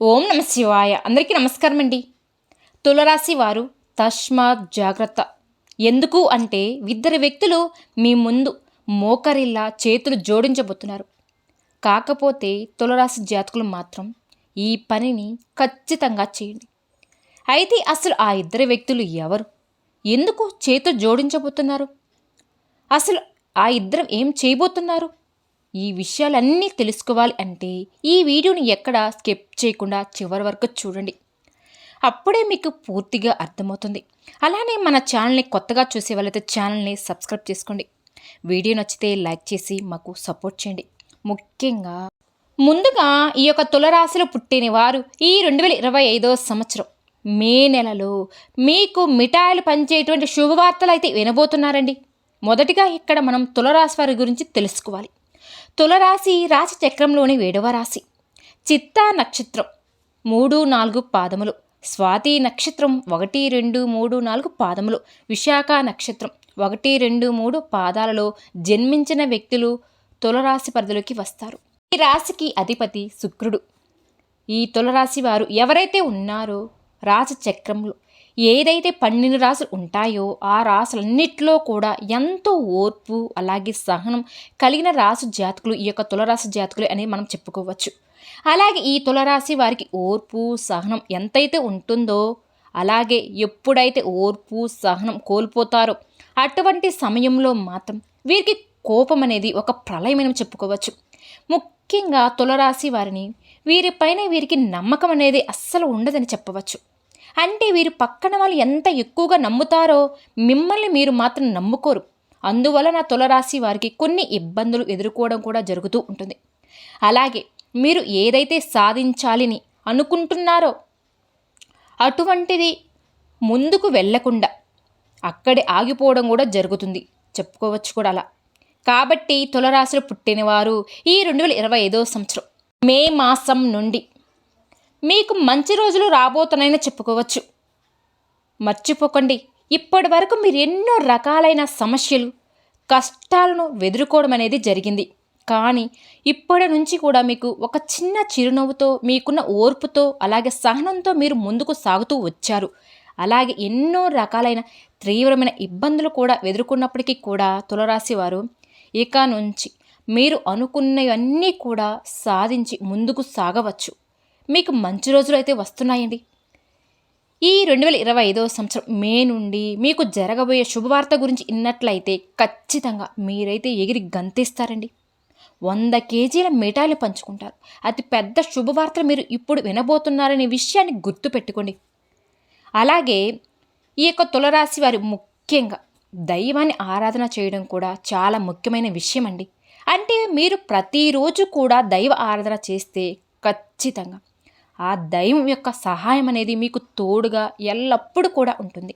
ఓం నమ శివాయ. అందరికీ నమస్కారం అండి తులరాశి వారు తస్మాత్ జాగ్రత్త. ఎందుకు అంటే ఇద్దరు వ్యక్తులు మీ ముందు మోకరిల్లా చేతులు జోడించబోతున్నారు. కాకపోతే తులరాశి జాతకులు మాత్రం ఈ పనిని ఖచ్చితంగా చేయండి. అయితే అసలు ఆ ఇద్దరు వ్యక్తులు ఎవరు? ఎందుకు చేతులు జోడించబోతున్నారు? అసలు ఆ ఇద్దరు ఏం చేయబోతున్నారు? ఈ విషయాలన్నీ తెలుసుకోవాలి అంటే ఈ వీడియోని ఎక్కడ స్కిప్ చేయకుండా చివరి వరకు చూడండి. అప్పుడే మీకు పూర్తిగా అర్థమవుతుంది. అలానే మన ఛానల్ని కొత్తగా చూసే వాళ్ళైతే ఛానల్ని సబ్స్క్రైబ్ చేసుకోండి. వీడియో నచ్చితే లైక్ చేసి మాకు సపోర్ట్ చేయండి. ముఖ్యంగా ముందుగా ఈ యొక్క తులరాశిలో పుట్టిన వారు ఈ రెండు వేల ఇరవై ఐదో సంవత్సరం. మే నెలలో మీకు మిఠాయిలు పంచేటువంటి శుభవార్తలు అయితే వినబోతున్నారండి. మొదటిగా ఇక్కడ మనం తులరాశి వారి గురించి తెలుసుకోవాలి. తులరాశి రాశిచక్రంలోని వేడవ ఏడవ రాశి. చిత్తా నక్షత్రం మూడు నాలుగు పాదములు. స్వాతి నక్షత్రం ఒకటి రెండు మూడు నాలుగు పాదములు. విశాఖ నక్షత్రం ఒకటి రెండు మూడు పాదాలలో జన్మించిన వ్యక్తులు తులరాశి పరిధిలోకి వస్తారు. ఈ రాశికి అధిపతి శుక్రుడు. ఈ తులరాశి వారు ఎవరైతే ఉన్నారో రాశి చక్రంలో ఏదైతే పన్నెండు రాసులు ఉంటాయో ఆ రాసులన్నిటిలో కూడా ఎంతో ఓర్పు అలాగే సహనం కలిగిన రాసు జాతకులు ఈ యొక్క తులరాశి జాతకులు అనేది మనం చెప్పుకోవచ్చు. అలాగే ఈ తులరాశి వారికి ఓర్పు సహనం ఎంతైతే ఉంటుందో అలాగే ఎప్పుడైతే ఓర్పు సహనం కోల్పోతారో అటువంటి సమయంలో మాత్రం వీరికి కోపం అనేది ఒక ప్రళయమని చెప్పుకోవచ్చు. ముఖ్యంగా తులరాశి వారిని వీరిపైన వీరికి నమ్మకం అనేది అస్సలు ఉండదని చెప్పవచ్చు. అంటే వీరు పక్కన వాళ్ళు ఎంత ఎక్కువగా నమ్ముతారో మిమ్మల్ని మీరు మాత్రం నమ్ముకోరు. అందువలన తులరాశి వారికి కొన్ని ఇబ్బందులు ఎదుర్కోవడం కూడా జరుగుతూ ఉంటుంది. అలాగే మీరు ఏదైతే సాధించాలని అనుకుంటున్నారో అటువంటిది ముందుకు వెళ్ళకుండా అక్కడే ఆగిపోవడం కూడా జరుగుతుంది. చెప్పుకోవచ్చు కూడా అలా. కాబట్టి తులరాశిలో పుట్టినవారు ఈ రెండు వేల ఇరవై ఐదో సంవత్సరం మే మాసం నుండి మీకు మంచి రోజులు రాబోతున్నాయని చెప్పుకోవచ్చు. మర్చిపోకండి. ఇప్పటి వరకు మీరు ఎన్నో రకాలైన సమస్యలు కష్టాలను ఎదుర్కోవడం అనేది జరిగింది. కానీ ఇప్పటి నుంచి కూడా మీకు ఒక చిన్న చిరునవ్వుతో మీకున్న ఓర్పుతో అలాగే సహనంతో మీరు ముందుకు సాగుతూ వచ్చారు. అలాగే ఎన్నో రకాలైన తీవ్రమైన ఇబ్బందులు కూడా ఎదుర్కొన్నప్పటికీ కూడా తులరాశి వారు ఇక నుంచి మీరు అనుకున్నవన్నీ కూడా సాధించి ముందుకు సాగవచ్చు. మీకు మంచి రోజులు అయితే వస్తున్నాయండి. ఈ రెండు వేల ఇరవై ఐదవ సంవత్సరం మే నుండి మీకు జరగబోయే శుభవార్త గురించి ఇన్నట్లయితే ఖచ్చితంగా మీరైతే ఎగిరి గంతేస్తారండి. వంద కేజీల మిఠాయిలు పంచుకుంటారు. అతి పెద్ద శుభవార్తలు మీరు ఇప్పుడు వినబోతున్నారనే విషయాన్ని గుర్తుపెట్టుకోండి అలాగే ఈ యొక్క తులరాశి వారి ముఖ్యంగా దైవాన్ని ఆరాధన చేయడం కూడా చాలా ముఖ్యమైన విషయం అండి అంటే మీరు ప్రతిరోజు కూడా దైవ ఆరాధన చేస్తే ఖచ్చితంగా ఆ దైవం యొక్క సహాయం అనేది మీకు తోడుగా ఎల్లప్పుడూ కూడా ఉంటుంది.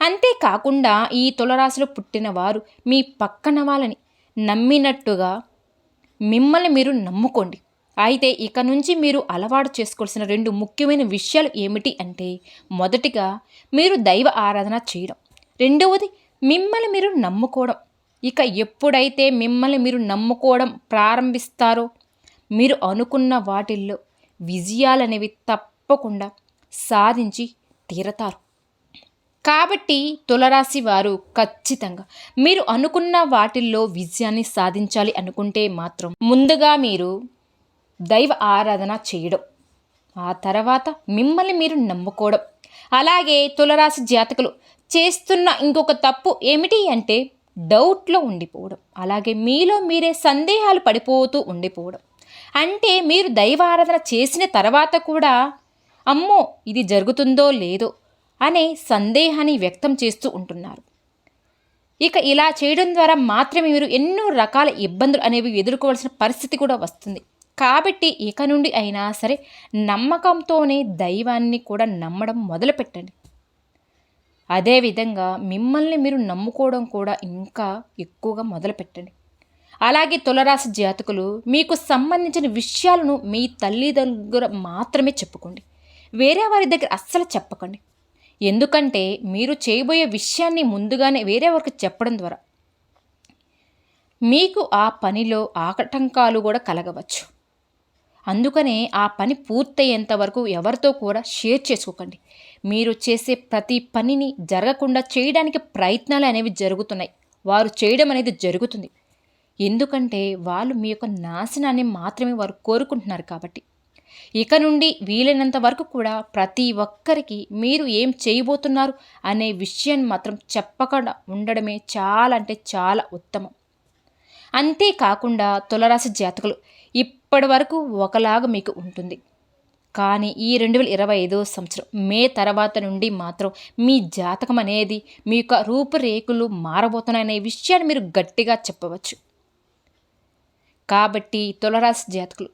అంతేకాకుండా ఈ తులరాశిలో పుట్టిన వారు మీ పక్కన వాళ్ళని నమ్మినట్టుగా మిమ్మల్ని మీరు నమ్ముకోండి. అయితే ఇక నుంచి మీరు అలవాటు చేసుకోవాల్సిన రెండు ముఖ్యమైన విషయాలు ఏమిటి అంటే మొదటిగా మీరు దైవ ఆరాధన చేయడం. రెండవది మిమ్మల్ని మీరు నమ్ముకోవడం. ఇక ఎప్పుడైతే మిమ్మల్ని మీరు నమ్ముకోవడం ప్రారంభిస్తారో మీరు అనుకున్న వాటిల్లో విజయాలనేవి తప్పకుండా సాధించి తీరతారు. కాబట్టి తులరాశి వారు ఖచ్చితంగా మీరు అనుకున్న వాటిల్లో విజయాన్ని సాధించాలి అనుకుంటే మాత్రం ముందుగా మీరు దైవ ఆరాధన చేయడం ఆ తర్వాత మిమ్మల్ని మీరు నమ్ముకోవడం. అలాగే తులరాశి జాతకులు చేస్తున్న ఇంకొక తప్పు ఏమిటి అంటే డౌట్లో ఉండిపోవడం. అలాగే మీలో మీరే సందేహాలు పడిపోతూ ఉండిపోవడం. అంటే మీరు దైవారాధన చేసిన తర్వాత కూడా అమ్మో ఇది జరుగుతుందో లేదో అనే సందేహాన్ని వ్యక్తం చేస్తూ ఉంటున్నారు. ఇక ఇలా చేయడం ద్వారా మాత్రమే మీరు ఎన్నో రకాల ఇబ్బందులు అనేవి ఎదుర్కోవాల్సిన పరిస్థితి కూడా వస్తుంది. కాబట్టి ఇక నుండి అయినా సరే నమ్మకంతోనే దైవాన్ని కూడా నమ్మడం మొదలుపెట్టండి. అదేవిధంగా మిమ్మల్ని మీరు నమ్ముకోవడం కూడా ఇంకా ఎక్కువగా మొదలుపెట్టండి. అలాగే తులరాశి జాతకులు మీకు సంబంధించిన విషయాలను మీ తల్లిదండ్రుల మాత్రమే చెప్పుకోండి. వేరే వారి దగ్గర అస్సలు చెప్పకండి. ఎందుకంటే మీరు చేయబోయే విషయాన్ని ముందుగానే వేరే వారికి చెప్పడం ద్వారా మీకు ఆ పనిలో ఆటంకాలు కూడా కలగవచ్చు. అందుకనే ఆ పని పూర్తయ్యేంత వరకు ఎవరితో కూడా షేర్ చేసుకోకండి. మీరు చేసే ప్రతి పనిని జరగకుండా చేయడానికి ప్రయత్నాలు అనేవి జరుగుతున్నాయి. వారు చేయడం అనేది జరుగుతుంది. ఎందుకంటే వాళ్ళు మీ యొక్క నాశనాన్ని మాత్రమే వారు కోరుకుంటున్నారు కాబట్టి. ఇక నుండి వీలైనంత వరకు కూడా ప్రతి ఒక్కరికి మీరు ఏం చేయబోతున్నారు అనే విషయాన్ని మాత్రం చెప్పకుండా ఉండడమే చాలా అంటే చాలా ఉత్తమం. అంతేకాకుండా తులరాశి జాతకులు ఇప్పటి వరకు ఒకలాగా మీకు ఉంటుంది. కానీ ఈ రెండు వేల ఇరవై ఐదో సంవత్సరం మే తర్వాత నుండి మాత్రం మీ జాతకం అనేది మీ యొక్క రూపురేఖలు మారబోతున్నాయనే విషయాన్ని మీరు గట్టిగా చెప్పవచ్చు. కాబట్టి తులరాశి జాతకులు.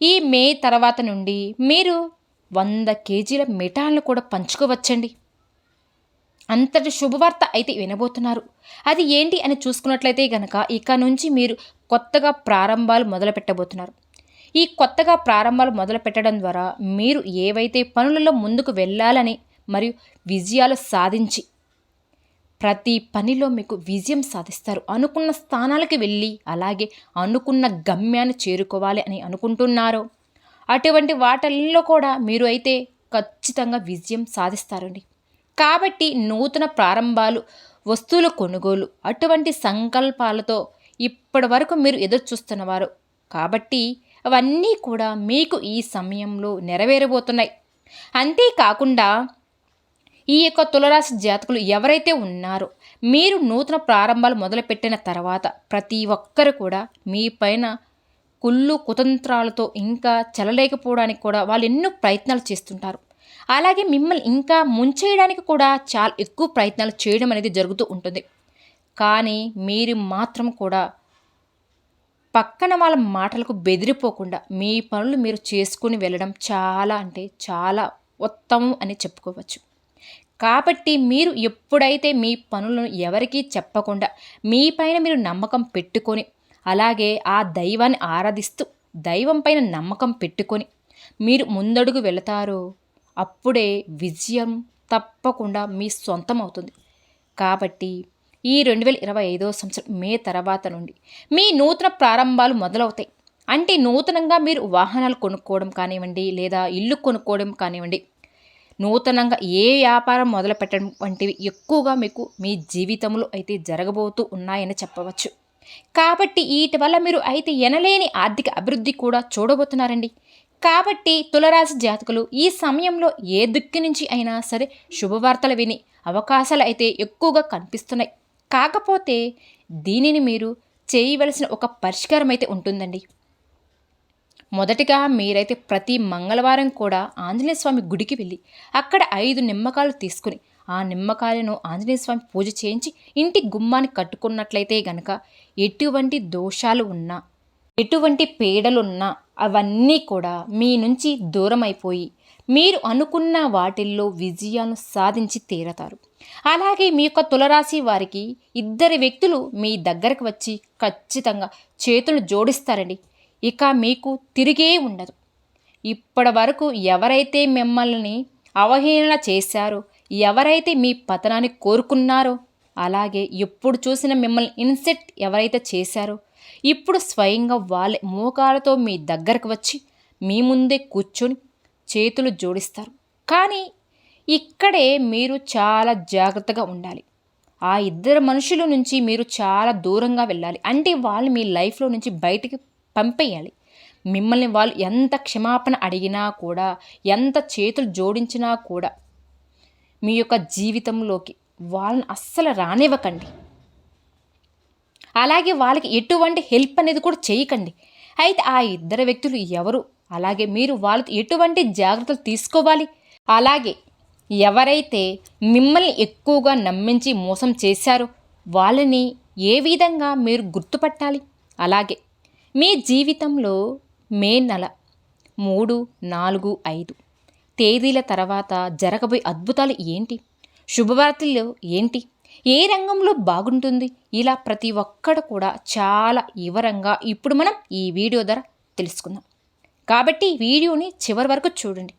ఈ మే తర్వాత నుండి మీరు వంద కేజీల మిఠాలను కూడా పంచుకోవచ్చండి. అంతటి శుభవార్త అయితే వినబోతున్నారు. అది ఏంటి అని చూసుకున్నట్లయితే గనక ఇక నుంచి మీరు కొత్తగా ప్రారంభాలు మొదలు పెట్టబోతున్నారు ఈ కొత్తగా ప్రారంభాలు మొదలు పెట్టడం ద్వారా మీరు ఏవైతే పనులలో ముందుకు వెళ్ళాలని మరియు విజయాలు సాధించి ప్రతి పనిలో మీకు విజయం సాధిస్తారు. అనుకున్న స్థానాలకు వెళ్ళి అలాగే అనుకున్న గమ్యాన్ని చేరుకోవాలి అని అనుకుంటున్నారు. అటువంటి వాటల్లో కూడా మీరు అయితే ఖచ్చితంగా విజయం సాధిస్తారండి. కాబట్టి నూతన ప్రారంభాలు వస్తువుల కొనుగోలు అటువంటి సంకల్పాలతో ఇప్పటి వరకు మీరు ఎదురు చూస్తున్నవారు కాబట్టి అవన్నీ కూడా మీకు ఈ సమయంలో నెరవేరబోతున్నాయి. అంతేకాకుండా ఈ యొక్క తులరాశి జాతకులు ఎవరైతే ఉన్నారో మీరు నూతన ప్రారంభాలు మొదలుపెట్టిన తర్వాత ప్రతి ఒక్కరు కూడా మీ పైన కుళ్ళు కుతంత్రాలతో ఇంకా చలలేకపోవడానికి కూడా వాళ్ళు ఎన్నో ప్రయత్నాలు చేస్తుంటారు. అలాగే మిమ్మల్ని ఇంకా ముంచేయడానికి కూడా చాలా ఎక్కువ ప్రయత్నాలు చేయడం అనేది జరుగుతూ ఉంటుంది. కానీ మీరు మాత్రం కూడా పక్కన వాళ్ళ మాటలకు బెదిరిపోకుండా మీ పనులు మీరు చేసుకుని వెళ్ళడం చాలా అంటే చాలా ఉత్తమం అని చెప్పుకోవచ్చు. కాబట్టి మీరు ఎప్పుడైతే మీ పనులను ఎవరికీ చెప్పకుండా మీ పైన మీరు నమ్మకం పెట్టుకొని అలాగే ఆ దైవాన్ని ఆరాధిస్తూ దైవం పైన నమ్మకం పెట్టుకొని మీరు ముందడుగు వెళతారో అప్పుడే విజయం తప్పకుండా మీ సొంతం అవుతుంది కాబట్టి ఈ రెండు వేల ఇరవై ఐదో సంవత్సరం మే తర్వాత నుండి మీ నూతన ప్రారంభాలు మొదలవుతాయి. అంటే నూతనంగా మీరు వాహనాలు కొనుక్కోవడం కానివ్వండి లేదా ఇల్లు కొనుక్కోవడం కానివ్వండి నూతనంగా ఏ వ్యాపారం మొదలు పెట్టడం వంటివి ఎక్కువగా మీకు మీ జీవితంలో అయితే జరగబోతూ ఉన్నాయని చెప్పవచ్చు. కాబట్టి వీటి వల్ల మీరు అయితే ఎనలేని ఆర్థిక అభివృద్ధి కూడా చూడబోతున్నారండి. కాబట్టి తులరాశి జాతకులు ఈ సమయంలో ఏ దిక్కు నుంచి అయినా సరే శుభవార్తలు విని అవకాశాలు అయితే ఎక్కువగా కనిపిస్తున్నాయి. కాకపోతే దీనిని మీరు చేయవలసిన ఒక పరిష్కారం అయితే ఉంటుందండి. మొదటిగా మీరైతే ప్రతి మంగళవారం కూడా ఆంజనేయ స్వామి గుడికి వెళ్ళి అక్కడ ఐదు నిమ్మకాయలు తీసుకుని ఆ నిమ్మకాయలను ఆంజనేయ స్వామి పూజ చేయించి ఇంటి గుమ్మాన్ని కట్టుకున్నట్లయితే గనక ఎటువంటి దోషాలు ఉన్నా ఎటువంటి పీడలున్నా అవన్నీ కూడా మీ నుంచి దూరం అయిపోయి మీరు అనుకున్న వాటిల్లో విజయాన్ని సాధించి తీరతారు. అలాగే మీ యొక్క తులరాశి వారికి ఇద్దరు వ్యక్తులు మీ దగ్గరకు వచ్చి ఖచ్చితంగా చేతులు జోడిస్తారండి. ఇక మీకు తిరిగే ఉండదు. ఇప్పటి వరకు ఎవరైతే మిమ్మల్ని అవహేళన చేశారో ఎవరైతే మీ పతనాన్ని కోరుకున్నారో అలాగే ఎప్పుడు చూసిన మిమ్మల్ని ఇన్సెట్ ఎవరైతే చేశారో ఇప్పుడు స్వయంగా వాళ్ళ మోకాలతో మీ దగ్గరకు వచ్చి మీ ముందే కూర్చొని చేతులు జోడిస్తారు. కానీ ఇక్కడే మీరు చాలా జాగ్రత్తగా ఉండాలి. ఆ ఇద్దరు మనుషుల నుంచి మీరు చాలా దూరంగా వెళ్ళాలి. అంటే వాళ్ళు మీ లైఫ్లో నుంచి బయటికి పంపేయాలి. మిమ్మల్ని వాళ్ళు ఎంత క్షమాపణ అడిగినా కూడా ఎంత చేతులు జోడించినా కూడా మీ యొక్క జీవితంలోకి వాళ్ళని అస్సలు రానివ్వకండి. అలాగే వాళ్ళకి ఎటువంటి హెల్ప్ అనేది కూడా చేయకండి. అయితే ఆ ఇద్దరు వ్యక్తులు ఎవరు? అలాగే మీరు వాళ్ళతో ఎటువంటి జాగ్రత్తలు తీసుకోవాలి? అలాగే ఎవరైతే మిమ్మల్ని ఎక్కువగా నమ్మించి మోసం చేశారో వాళ్ళని ఏ విధంగా మీరు గుర్తుపట్టాలి? అలాగే మీ జీవితంలో మే నెల మూడు నాలుగు ఐదు తేదీల తర్వాత జరగబోయే అద్భుతాలు ఏంటి? శుభవార్తలు ఏంటి? ఏ రంగంలో బాగుంటుంది? ఇలా ప్రతి ఒక్కడు కూడా చాలా వివరంగా ఇప్పుడు మనం ఈ వీడియో ద్వారా తెలుసుకుందాం. కాబట్టి వీడియోని చివరి వరకు చూడండి.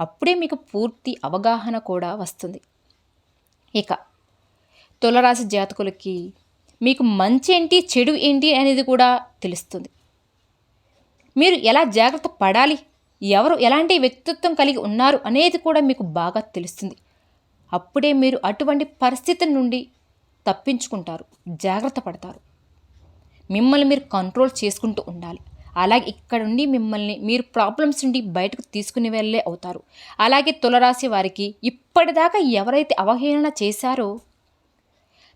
అప్పుడే మీకు పూర్తి అవగాహన కూడా వస్తుంది. ఇక తులరాశి జాతకులకి మీకు మంచి ఏంటి చెడు ఏంటి అనేది కూడా తెలుస్తుంది. మీరు ఎలా జాగ్రత్త పడాలి? ఎవరు ఎలాంటి వ్యక్తిత్వం కలిగి ఉన్నారు అనేది కూడా మీకు బాగా తెలుస్తుంది. అప్పుడే మీరు అటువంటి పరిస్థితి నుండి తప్పించుకుంటారు జాగ్రత్త పడతారు. మిమ్మల్ని మీరు కంట్రోల్ చేసుకుంటూ ఉండాలి. అలాగే ఇక్కడ నుండి మిమ్మల్ని మీరు ప్రాబ్లమ్స్ నుండి బయటకు తీసుకుని వెళ్ళే అవుతారు. అలాగే తులరాశి వారికి ఇప్పటిదాకా ఎవరైతే అవహేళన చేశారో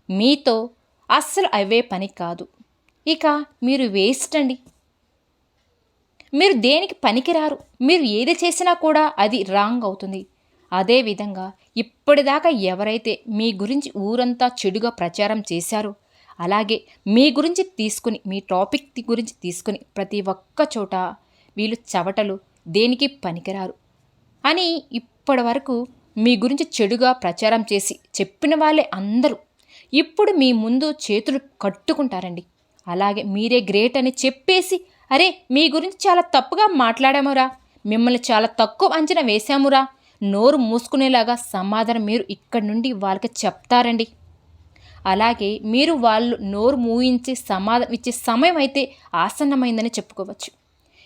మీతో అస్సలు అవే పని కాదు. ఇక మీరు వేస్ట్ అండి. మీరు దేనికి పనికిరారు? మీరు ఏది చేసినా కూడా అది రాంగ్ అవుతుంది. అదేవిధంగా ఇప్పటిదాకా ఎవరైతే మీ గురించి ఊరంతా చెడుగా ప్రచారం చేశారో అలాగే మీ గురించి తీసుకుని మీ టాపిక్ గురించి తీసుకుని ప్రతి ఒక్క చోట వీళ్ళు చవటలు దేనికి పనికిరారు? అని ఇప్పటి వరకు మీ గురించి చెడుగా ప్రచారం చేసి చెప్పిన వాళ్ళే అందరూ ఇప్పుడు మీ ముందు చేతులు కట్టుకుంటారండి. అలాగే మీరే గ్రేట్ అని చెప్పేసి అరే మీ గురించి చాలా తప్పుగా మాట్లాడామురా. మిమ్మల్ని చాలా తక్కువ అంచనా వేశామురా. నోరు మూసుకునేలాగా సమాధానం మీరు ఇక్కడి నుండి వాళ్ళకి చెప్తారండి. అలాగే మీరు వాళ్ళు నోరు మూయించి సమాధానం ఇచ్చే సమయం అయితే ఆసన్నమైందని చెప్పుకోవచ్చు.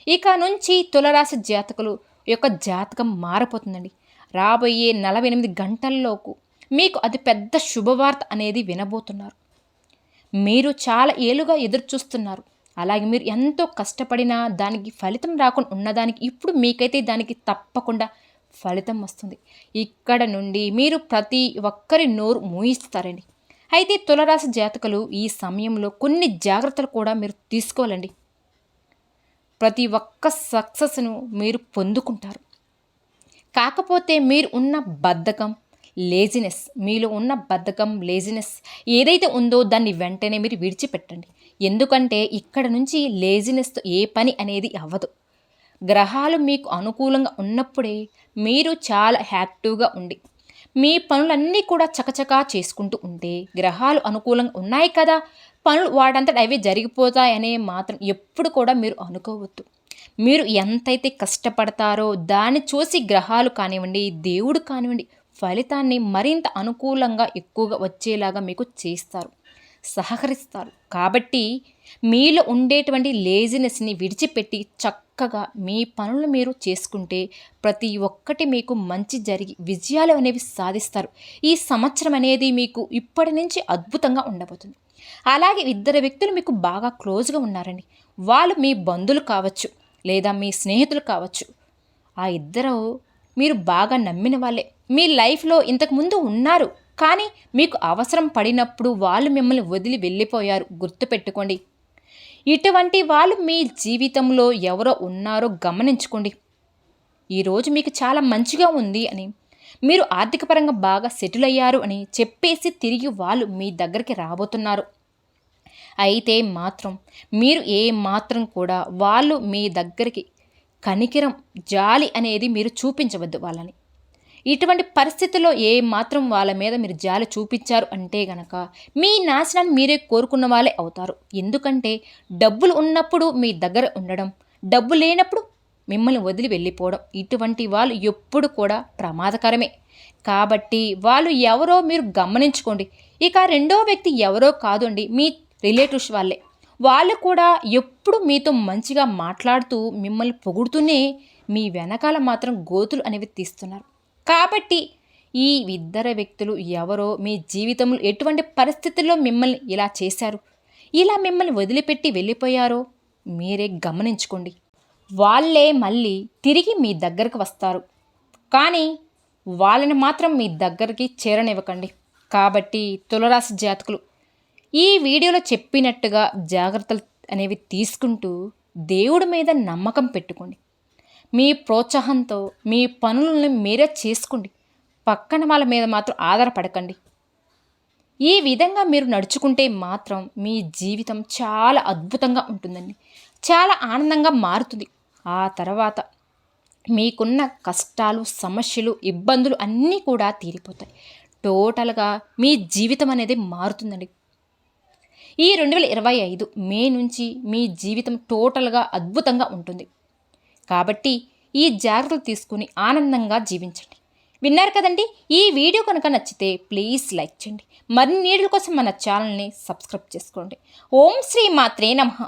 ఇక నుంచి తులరాశి జాతకులు యొక్క జాతకం మారిపోతుందండి. రాబోయే నలభై ఎనిమిది గంటల్లోపు మీకు అది పెద్ద శుభవార్త అనేది వినబోతున్నారు. మీరు చాలా ఏలుగా ఎదురు చూస్తున్నారు అలాగే మీరు ఎంతో కష్టపడినా దానికి ఫలితం రాకుండా ఉన్నదానికి ఇప్పుడు మీకైతే దానికి తప్పకుండా ఫలితం వస్తుంది. ఇక్కడ నుండి మీరు ప్రతి ఒక్కరి నోరు మూయిస్తారండి. అయితే తులరాశి జాతకులు ఈ సమయంలో కొన్ని జాగ్రత్తలు కూడా మీరు తీసుకోవాలండి. ప్రతి ఒక్క సక్సెస్ను మీరు పొందుకుంటారు. కాకపోతే మీరు ఉన్న బద్ధకం లేజినెస్ మీలో ఉన్న బద్ధకం లేజినెస్ ఏదైతే ఉందో దాన్ని వెంటనే మీరు విడిచిపెట్టండి. ఎందుకంటే ఇక్కడ నుంచి లేజినెస్తో ఏ పని అనేది అవ్వదు. గ్రహాలు మీకు అనుకూలంగా ఉన్నప్పుడే మీరు చాలా యాక్టివ్గా ఉండి మీ పనులన్నీ కూడా చకచకా చేసుకుంటూ ఉంటే గ్రహాలు అనుకూలంగా ఉన్నాయి కదా. పనులు వాటంతట అవి జరిగిపోతాయనే మాత్రం ఎప్పుడు కూడా మీరు అనుకోవద్దు. మీరు ఎంతైతే కష్టపడతారో దాన్ని చూసి గ్రహాలు కానివ్వండి దేవుడు కానివ్వండి ఫలితాన్ని మరింత అనుకూలంగా ఎక్కువగా వచ్చేలాగా మీకు చేస్తారు. సహకరిస్తారు. కాబట్టి మీలో ఉండేటువంటి లేజినెస్ని విడిచిపెట్టి చక్కగా మీ పనులు మీరు చేసుకుంటే ప్రతి ఒక్కటి మీకు మంచి జరిగి విజయాలు అనేవి సాధిస్తారు. ఈ సంవత్సరం అనేది మీకు ఇప్పటి నుంచి అద్భుతంగా ఉండబోతుంది. అలాగే ఇద్దరు వ్యక్తులు మీకు బాగా క్లోజ్గా ఉన్నారండి. వాళ్ళు మీ బంధువులు కావచ్చు లేదా మీ స్నేహితులు కావచ్చు. ఆ ఇద్దరు మీరు బాగా నమ్మిన వాళ్ళే. మీ లైఫ్లో ఇంతకుముందు ఉన్నారు. కానీ మీకు అవసరం పడినప్పుడు వాళ్ళు మిమ్మల్ని వదిలి వెళ్ళిపోయారు. గుర్తుపెట్టుకోండి. ఇటువంటి వాళ్ళు మీ జీవితంలో ఎవరో ఉన్నారో గమనించుకోండి. ఈరోజు మీకు చాలా మంచిగా ఉంది అని మీరు ఆర్థికపరంగా బాగా సెటిల్ అయ్యారు అని చెప్పేసి తిరిగి వాళ్ళు మీ దగ్గరికి రాబోతున్నారు. అయితే మాత్రం మీరు ఏ మాత్రం కూడా వాళ్ళు మీ దగ్గరికి కనికిరం జాలి అనేది మీరు చూపించవద్దు వాళ్ళని. ఇటువంటి పరిస్థితుల్లో ఏ మాత్రం వాళ్ళ మీద మీరు జాలి చూపించారు అంటే గనక మీ నాశనాన్ని మీరే కోరుకున్న వాళ్ళే అవుతారు. ఎందుకంటే డబ్బులు ఉన్నప్పుడు మీ దగ్గర ఉండడం డబ్బు లేనప్పుడు మిమ్మల్ని వదిలి వెళ్ళిపోవడం ఇటువంటి వాళ్ళు ఎప్పుడు కూడా ప్రమాదకరమే. కాబట్టి వాళ్ళు ఎవరో మీరు గమనించుకోండి. ఇక రెండో వ్యక్తి ఎవరో కాదు అండి మీ రిలేటివ్స్ వాళ్ళే. వాళ్ళు కూడా ఎప్పుడు మీతో మంచిగా మాట్లాడుతూ మిమ్మల్ని పొగుడుతూనే మీ వెనకాల మాత్రం గోతులు అనేవి తీస్తున్నారు. కాబట్టి ఈ ఇద్దరు వ్యక్తులు ఎవరో మీ జీవితంలో ఎటువంటి పరిస్థితుల్లో మిమ్మల్ని ఇలా చేశారు? ఇలా మిమ్మల్ని వదిలిపెట్టి వెళ్ళిపోయారో మీరే గమనించుకోండి. వాళ్ళే మళ్ళీ తిరిగి మీ దగ్గరకు వస్తారు. కానీ వాళ్ళని మాత్రం మీ దగ్గరికి చేరనివ్వకండి. కాబట్టి తులరాశి జాతకులు ఈ వీడియోలో చెప్పినట్టుగా జాగ్రత్తలు అనేవి తీసుకుంటూ దేవుడి మీద నమ్మకం పెట్టుకోండి. మీ ప్రోత్సాహంతో మీ పనులను మీరే చేసుకోండి. పక్కన వాళ్ళ మీద మాత్రం ఆధారపడకండి. ఈ విధంగా మీరు నడుచుకుంటే మాత్రం మీ జీవితం చాలా అద్భుతంగా ఉంటుందండి. చాలా ఆనందంగా మారుతుంది. ఆ తర్వాత మీకున్న కష్టాలు సమస్యలు ఇబ్బందులు అన్నీ కూడా తీరిపోతాయి. టోటల్గా మీ జీవితం అనేది మారుతుందండి. ఈ రెండు వేల ఇరవై ఐదు మే నుంచి మీ జీవితం టోటల్గా అద్భుతంగా ఉంటుంది. కాబట్టి ఈ జాగ్రత్తలు తీసుకుని ఆనందంగా జీవించండి. విన్నారు కదండి? ఈ వీడియో కనుక నచ్చితే ప్లీజ్ లైక్ చేయండి. మరిన్ని నీళ్ళ కోసం మన ఛానల్ని సబ్స్క్రైబ్ చేసుకోండి. ఓం శ్రీ మాత్రే నమః.